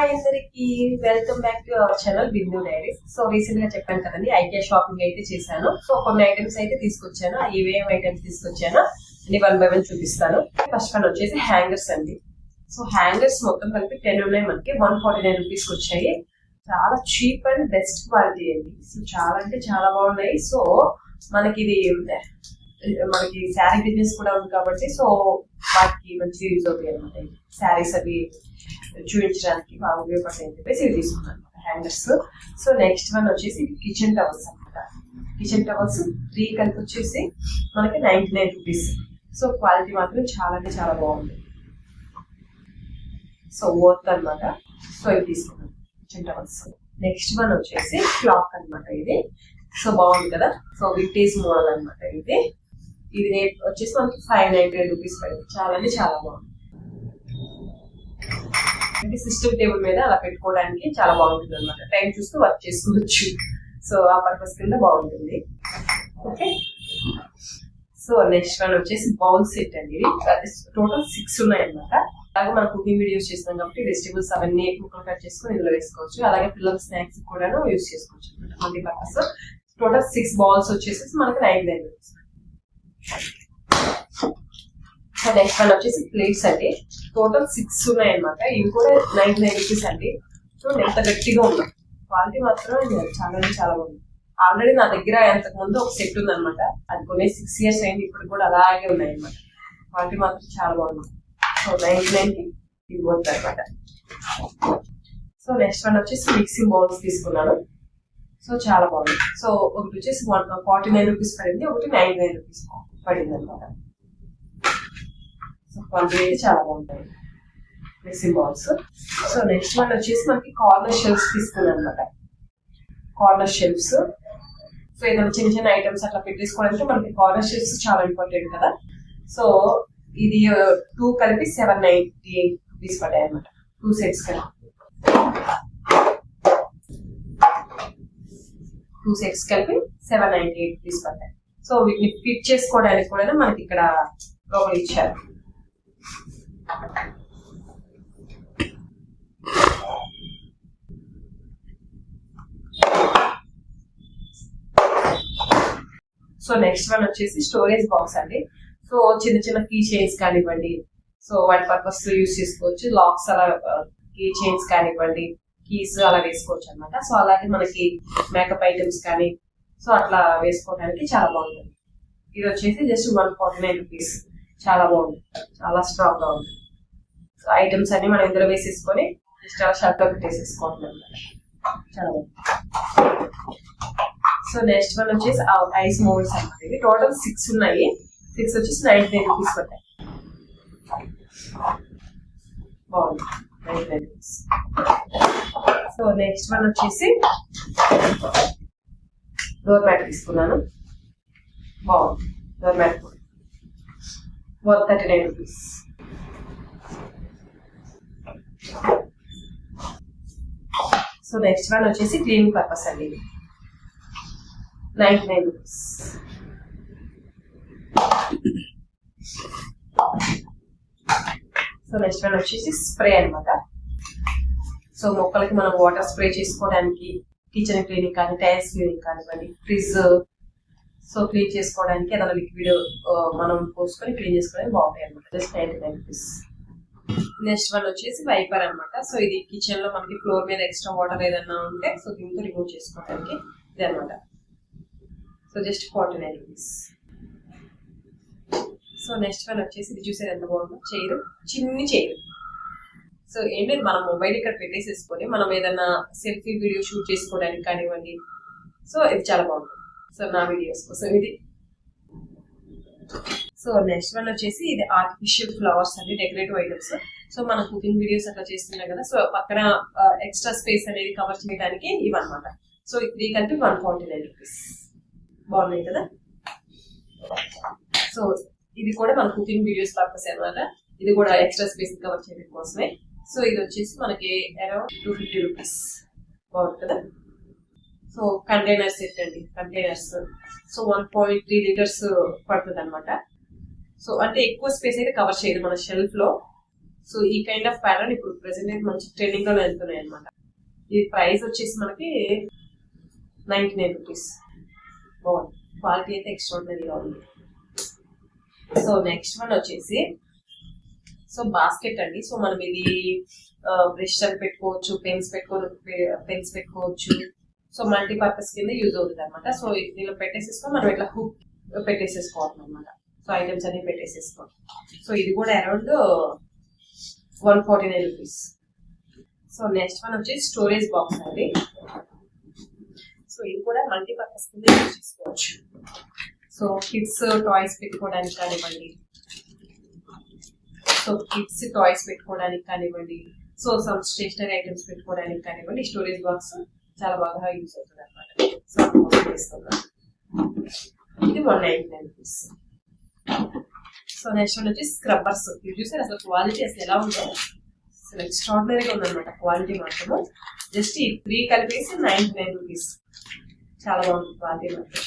Hi అందరికి welcome back to our channel Bindu diaries. So రీసెంట్గా చెప్పాను కదండి ఐకియా షాపింగ్ అయితే చేశాను. సో కొన్ని ఐటమ్స్ అయితే తీసుకొచ్చాను. ఏవేం ఐటమ్స్ తీసుకొచ్చాను అని వన్ బై వన్ చూపిస్తాను. ఫస్ట్ వన్ వచ్చేసి హ్యాంగర్స్ అండి. సో హ్యాంగర్స్ మొత్తం కలిపి టెన్ ఉన్నాయి మనకి. వన్ ఫార్టీ నైన్ రూపీస్ వచ్చాయి. చాలా చీప్ అండ్ బెస్ట్ క్వాలిటీ అండి. సో చాలా అంటే చాలా బాగున్నాయి. సో మనకి ఇది మనకి శారీ బిజినెస్ కూడా ఉంది కాబట్టి సో వాటికి మంచి యూజ్ అవుతాయి అనమాట శారీస్ అవి చూపించడానికి బాగా ఉపయోగపడతాయి అని చెప్పేసి ఇవి తీసుకున్నాను హ్యాంగర్స్ సో నెక్స్ట్ వన్ వచ్చేసి కిచెన్ టవల్స్ అనమాట కిచెన్ టవల్స్ త్రీ కలిపి వచ్చేసి మనకి ninety nine rupees so quality మాత్రం చాలా అంటే చాలా బాగుంది. సో వర్త్ అనమాట సో ఇది తీసుకున్నాను కిచెన్ టవల్స్ నెక్స్ట్ వన్ వచ్చేసి క్లాక్ అనమాట ఇది. సో బాగుంది కదా? సో వింటేజ్ మోడల్ అనమాట ఇది. ఇది రేట్ వచ్చేసి మనకి ఫైవ్ నైన్టీ రూపీస్ పడింది. చాలా అంటే చాలా బాగుంది. అంటే సిస్టమ్ టేబుల్ మీద అలా పెట్టుకోవడానికి చాలా బాగుంటుంది అనమాట టైం చూస్తూ వర్క్ చేసుకోవచ్చు. సో ఆ పర్పస్ కింద బాగుంటుంది. ఓకే సో నెక్స్ట్ వన్ వచ్చేసి బౌల్ సెట్ అండి అది టోటల్ సిక్స్ ఉన్నాయి అనమాట అలాగే మనం కుకింగ్ వీడియోస్ చేస్తాం కాబట్టి వెజిటేబుల్స్ అవన్నీ ముక్కలు కట్ చేసుకొని ఇందులో వేసుకోవచ్చు. అలాగే పిల్లల స్నాక్స్ కూడా యూస్ చేసుకోవచ్చు అనమాట multi purpose total six bowls వచ్చేసి మనకి nine nine rupees next one వచ్చేసి ప్లేట్స్ అండి. టోటల్ సిక్స్ ఉన్నాయి అనమాట ఇవి కూడా నైన్ నైన్ రూపీస్ అండి. సో ఎంత గట్టిగా ఉన్నాయి క్వాలిటీ మాత్రం చాలా అంటే చాలా బాగుంది. ఆల్రెడీ నా దగ్గర ఎంతకు ముందు ఒక సెట్ ఉంది అనమాట అది కొనే సిక్స్ ఇయర్స్ అయింది. ఇప్పుడు కూడా అలాగే ఉన్నాయి అనమాట క్వాలిటీ మాత్రం చాలా బాగుంది. సో నైన్టీ నైన్కి ఇది అనమాట సో నెక్స్ట్ వన్ వచ్చేసి మిక్సింగ్ బౌల్స్ తీసుకున్నాను. సో చాలా బాగుంది. సో ఒకటి వచ్చేసి వన్ ఫార్టీ నైన్ రూపీస్ పడింది ఒకటి నైన్ నైన్ రూపీస్ పడింది అనమాట సో క్వాలిటీ అయితే చాలా బాగుంటాయి mixing bowls. So next one వచ్చేసి మనకి కార్నర్ షెల్ఫ్స్ తీసుకున్నాను అనమాట కార్నర్ షెల్ఫ్స్. సో ఏదైనా చిన్న చిన్న ఐటమ్స్ అట్లా పెట్టేసుకోవడానికి మనకి కార్నర్ షెల్ఫ్స్ చాలా ఇంపార్టెంట్ కదా. సో ఇది టూ కలిపి సెవెన్ నైన్టీ ఎయిట్ రూపీస్ పడ్డాయి అనమాట టూ సెట్స్ కలిపి టూ సెట్స్ కలిపి సెవెన్ నైన్టీ ఎయిట్ రూపీస్ పడతాయి సో వీటిని ఫిట్ చేసుకోవడానికి కూడా మనకి ఇక్కడ లోపల ఇచ్చారు. సో నెక్స్ట్ వన్ వచ్చేసి స్టోరేజ్ బాక్స్ అండి. సో చిన్న చిన్న కీ చైన్స్ కానివ్వండి. సో వాటి పర్పస్ యూస్ చేసుకోవచ్చు. లాక్స్ అలా uh, కీ చైన్స్ కానివ్వండి. కీస్ అలా వేసుకోవచ్చు అనమాట సో అలాగే మనకి మేకప్ ఐటమ్స్ కానీ సో అట్లా వేసుకోవడానికి చాలా బాగుంటుంది. ఇది వచ్చేసి just one forty nine rupees చాలా బాగుంది చాలా స్ట్రాంగ్గా ఉంది సో ఐటమ్స్ అన్ని మనం ఇందులో వేసేసుకొని జస్ట్ అలా షర్ట్ పెట్టేసేసుకోవాలి అనమాట చాలా బాగుంది సో నెక్స్ట్ వన్ వచ్చేసి ఐస్ మోల్డ్స్ అన్నమాట. ఇవి టోటల్ సిక్స్ ఉన్నాయి. సిక్స్ వచ్చేసి నైన్టీ నైన్ రూపీస్ పడ్డాయి. బాగుంది. Ninety nine rupees so next one వచ్చేసి డోర్ మ్యాట్ తీసుకున్నాను. బాగుంది. డోర్ మ్యాట్ కూడా. One thirty nine rupees so next one వచ్చేసి క్లీనింగ్ పర్పస్ అండి ఇది. Ninety nine rupees so next one వచ్చేసి స్ప్రే అనమాట సో మొక్కలకి మనం వాటర్ స్ప్రే చేసుకోవడానికి కిచెన్ క్లీనింగ్ కానీ టైల్స్ క్లీనింగ్ కానివ్వండి ఫ్రిడ్జ్ సో క్లీన్ చేసుకోవడానికి ఏదైనా లిక్విడ్ మనం పోసుకొని క్లీన్ చేసుకోవడానికి బాగుంటాయి అనమాట just ninety nine rupees next one వచ్చేసి వైపర్ అనమాట సో ఇది కిచెన్లో మనకి ఫ్లోర్ మీద ఎక్స్ట్రా వాటర్ ఏదైనా ఉంటే సో దీంతో రిమూవ్ చేసుకోవడానికి ఇది అనమాట so just forty nine rupees so next one వచ్చేసి ఇది చూసేది ఎంత బాగుందో? చైరు. చిన్ని చైరు. సో ఏంటంటే మనం మొబైల్ ఇక్కడ పెట్టేసేసుకొని మనం ఏదైనా సెల్ఫీ వీడియో షూట్ చేసుకోవడానికి కానివ్వండి. సో ఇది చాలా బాగుంటుంది. సో నా వీడియోస్ కోసం ఇది. సో నెక్స్ట్ వన్ వచ్చేసి ఇది ఆర్టిఫిషియల్ ఫ్లవర్స్ అండి డెకరేటివ్ ఐటమ్స్ సో మనం కుకింగ్ వీడియోస్ అట్లా చేస్తున్నాం కదా సో పక్కన ఎక్స్ట్రా స్పేస్ అనేది కవర్ చేయడానికి ఇవన్నమాట. సో త్రీ కలిపి వన్ ఫార్టీ నైన్ రూపీస్. బాగున్నాయి కదా? సో ఇది కూడా మన కుకింగ్ వీడియోస్ పర్పస్ అనమాట ఇది కూడా ఎక్స్ట్రా స్పేస్ కవర్ చేయడం కోసమే. సో ఇది వచ్చేసి మనకి అరౌండ్ టూ ఫిఫ్టీ రూపీస్ బాగుంటుంది? సో కంటైనర్ సెట్ అండి containers so one point three litres పడుతుంది అనమాట సో అంటే ఎక్కువ స్పేస్ అయితే కవర్ చేయదు మన షెల్ఫ్లో. సో ఈ కైండ్ ఆఫ్ ప్యాటర్న్ ఇప్పుడు ప్రెసెంట్ అయితే మంచి ట్రెండింగ్లో వెళ్తున్నాయి అనమాట ఈ ప్రైస్ వచ్చేసి మనకి నైన్టీ నైన్ రూపీస్ బాగుంది. క్వాలిటీ అయితే ఎక్స్ట్రాడినరీగా ఉంది. సో నెక్స్ట్ వన్ వచ్చేసి సో బాస్కెట్ అండి. సో మనం ఇది బ్రష్ అని పెట్టుకోవచ్చు పెన్స్ పెట్టుకో పెన్స్ పెట్టుకోవచ్చు. సో మల్టీపర్పస్ కింద యూజ్ అవుతుంది అనమాట సో దీనిలో పెట్టేసేసుకో మనం ఇట్లా హుక్ పెట్టేసేసుకోవాలి అనమాట సో ఐటమ్స్ అన్ని పెట్టేసేసుకోవాలి. సో ఇది కూడా around one forty nine rupees so next one వచ్చేసి స్టోరేజ్ బాక్స్ అండి. సో ఇది కూడా మల్టీపర్పస్ కింద యూజ్ చేసుకోవచ్చు. సో కిడ్స్ టాయ్స్ పెట్టుకోవడానికి కానివ్వండి సో కిడ్స్ టాయ్స్ పెట్టుకోవడానికి కానివ్వండి సో సమ్ స్టేషనరీ ఐటమ్స్ పెట్టుకోవడానికి కానివ్వండి స్టోరేజ్ బాక్స్ చాలా బాగా యూజ్ అవుతుంది అనమాట సో తీసుకున్నాం ఇది one ninety nine rupees so next one వచ్చి స్క్రబ్బర్స్ ఇవి చూసారు? అసలు క్వాలిటీ అసలు ఎలా ఉందో? అసలు ఎక్స్ట్రాడినరీగా ఉందన్నమాట క్వాలిటీ మాత్రము. జస్ట్ ఈ త్రీ కలిపేసి నైన్టీ నైన్ రూపీస్ చాలా బాగుంది క్వాలిటీ మాత్రం.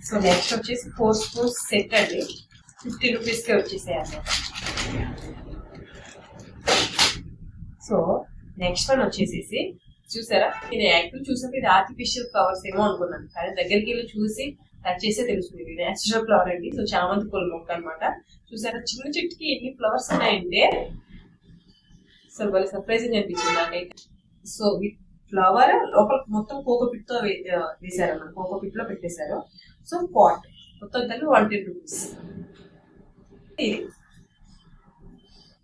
సో నెక్స్ట్ వచ్చేసి ఫోర్ స్పూన్స్ సెట్ అండి. ఫిఫ్టీ రూపీస్కే వచ్చేసాయి సో నెక్స్ట్ వన్ వచ్చేసేసి చూసారా? నేను యాక్టివ్ చూసాక ఇది ఆర్టిఫిషియల్ ఫ్లవర్స్ ఏమో అనుకున్నాను. కానీ దగ్గరికి వెళ్ళి చూసి టచ్ చేసే తెలుస్తుంది. ఇది నేచురల్ ఫ్లవర్ అండి. సో చామంతి పూల మొక్క అనమాట చూసారా? చిన్న చెట్టుకి ఎన్ని ఫ్లవర్స్ ఉన్నాయంటే అసలు వాళ్ళ సర్ప్రైజింగ్ అనిపించింది నాకైతే. సో ఫ్లవర్ లోపల మొత్తం కోకోపిట్తో వేసారు అన్నమాట కోకోపిట్లో పెట్టేశారు. సో పాట్ మొత్తం కలిపి one ten rupees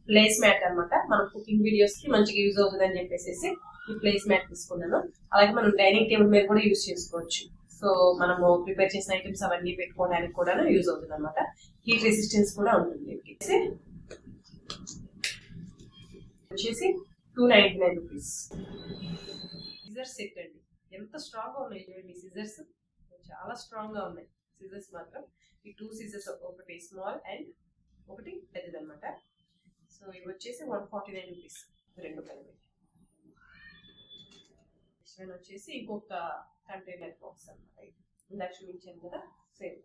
place mat అన్నమాట. మనం కుకింగ్ వీడియోస్కి మంచిగా యూజ్ అవుతుంది అని చెప్పేసి ఈ ప్లేస్ మ్యాట్ తీసుకున్నాను. అలాగే మనం డైనింగ్ టేబుల్ మీద కూడా యూజ్ చేసుకోవచ్చు. సో మనము ప్రిపేర్ చేసిన ఐటమ్స్ అవన్నీ పెట్టుకోవడానికి కూడా యూజ్ అవుతుంది అనమాట హీట్ రెసిస్టెన్స్ కూడా ఉంటుంది వచ్చేసి two ninety nine rupees scissors set అండి. ఎంత స్ట్రాంగ్గా ఉన్నాయి చూడండి సిజర్స్ చాలా స్ట్రాంగ్గా ఉన్నాయి. సిజర్స్ మాత్రం. ఈ టూ సిజర్స్ ఒకటి స్మాల్ అండ్ ఒకటి పెద్దది అనమాట సో ఇవి వచ్చేసి వన్ ఫార్టీ నైన్ రూపీస్ రెండు కలిపి. నెక్స్ట్ వన్ వచ్చేసి ఇంకొక కంటైనర్ బాక్స్ అనమాట ఇందాక చూపించాను కదా సేమ్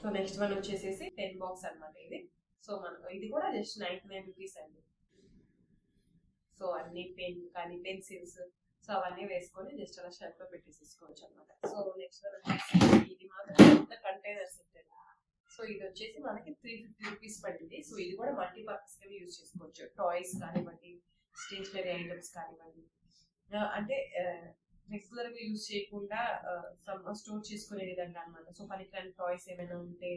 సో నెక్స్ట్ వన్ వచ్చేసేసి పెన్ బాక్స్ అన్నమాట ఇది. సో మన ఇది కూడా జస్ట్ నైన్టీ నైన్ రూపీస్ అండి. సో అన్ని పెన్ కానీ పెన్సిల్స్ సో అవన్నీ వేసుకొని జస్ట్ అలా షెల్ఫ్లో పెట్టేసేసుకోవచ్చు అనమాట సో నెక్స్ట్ వన్ వచ్చేసి ఇది మాత్రం కంటైనర్స్ కంటైనర్ సెట్ అండి. సో ఇది వచ్చేసి మనకి త్రీ ఫిఫ్టీ రూపీస్ పడింది. సో ఇది కూడా మల్టీ పర్పస్గా యూజ్ చేసుకోవచ్చు. టాయ్స్ కానివ్వండి స్టేషనరీ ఐటమ్స్ కానివ్వండి. అంటే రెగ్యులర్గా యూజ్ చేయకుండా స్టోర్ చేసుకునే విధంగా అనమాట సో పనికిరాని టాయ్స్ ఏమైనా ఉంటే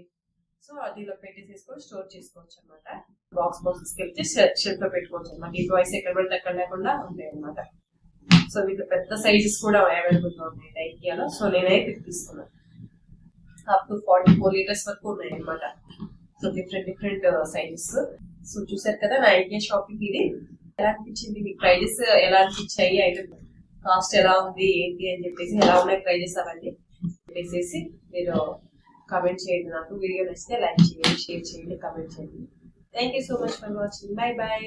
సో దీనిలో పెట్టేసేసుకొని స్టోర్ చేసుకోవచ్చు అనమాట బాక్స్ బాక్స్ వెళ్తే షెల్ఫ్లో పెట్టుకోవచ్చు అనమాట ఈ టాయ్స్ ఎక్కడ పడితే అక్కడ లేకుండా ఉంటాయి అనమాట సో వీటి పెద్ద సైజెస్ కూడా అవైలబుల్గా ఉన్నాయి ఐకియాలో సో నేనైతే తీసుకున్నాను. Up to forty four litres వరకు ఉన్నాయి అనమాట so different different sizes so చూసారు కదా నా ఐడియా షాపింగ్ ఇది. ఎలా అనిపించింది? మీ ప్రైజెస్ ఎలా అనిపించాయి? ఐటమ్ కాస్ట్ ఎలా ఉంది? ఏంటి అని చెప్పేసి ఎలా ఉన్నాయి ప్రైజెస్ అవన్నీ చెప్పేసి మీరు uh, కామెంట్ చేయండి నాకు. వీడియో నచ్చితే లైక్ చేయండి షేర్ చేయండి కామెంట్ చేయండి. Thank you so much for watching bye bye